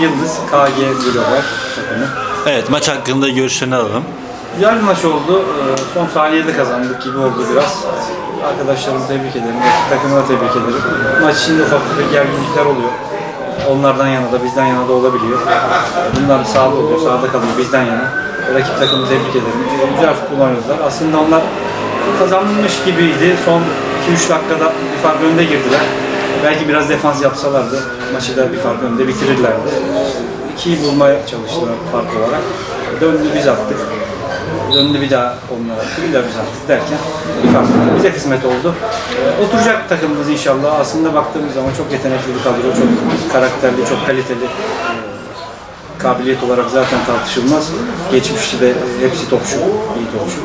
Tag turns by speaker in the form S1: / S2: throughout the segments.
S1: Yıldız KG Global takımı.
S2: Evet maç hakkında görüşlerini alalım.
S1: Güzel bir maç oldu. Ee, Son saniyede kazandık gibi oldu biraz. Arkadaşlarımı tebrik ederim. Takımı da tebrik ederim. Maç içinde ufak tefek gerginlikler oluyor. Onlardan yana da bizden yana da olabiliyor. Bunlar sahada oluyor, sahada kalıyor bizden yana. Rakip takımı tebrik ederim. Güzel futbol oynadılar. Aslında onlar kazanmış gibiydi. Son 2-3 dakikada bir fark önde girdiler. Belki biraz defans yapsalardı maçı da bir fark önde bitirirlerdi. İkiyi bulmaya çalıştılar fark olarak. Döndü biz attık. Döndü bir daha onlar attı, bir daha biz attık derken bir fark oldu. Bize kısmet oldu. Oturacak takımımız inşallah. Aslında baktığımız zaman çok yetenekli bir kadro, çok karakterli, çok kaliteli. Kabiliyet olarak zaten tartışılmaz. Geçmişte de hepsi topçu, iyi topçu.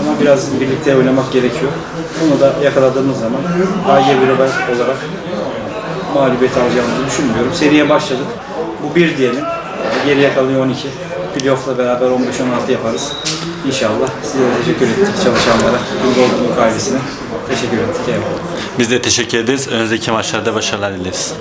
S1: Ama biraz birlikte oynamak gerekiyor. Onu da yakaladığımız zaman AY Global olarak mağlubiyet alacağımızı düşünmüyorum. Seriye başladık. Bu bir diyelim. Geriye kalıyor 12. Playoff'la beraber 15-16 yaparız. İnşallah. Size teşekkür ettik çalışanlara, Goldenlock ailesine. Teşekkür ettik. Eyvallah.
S2: Biz de teşekkür ederiz. Önümüzdeki maçlarda başarılar dileriz.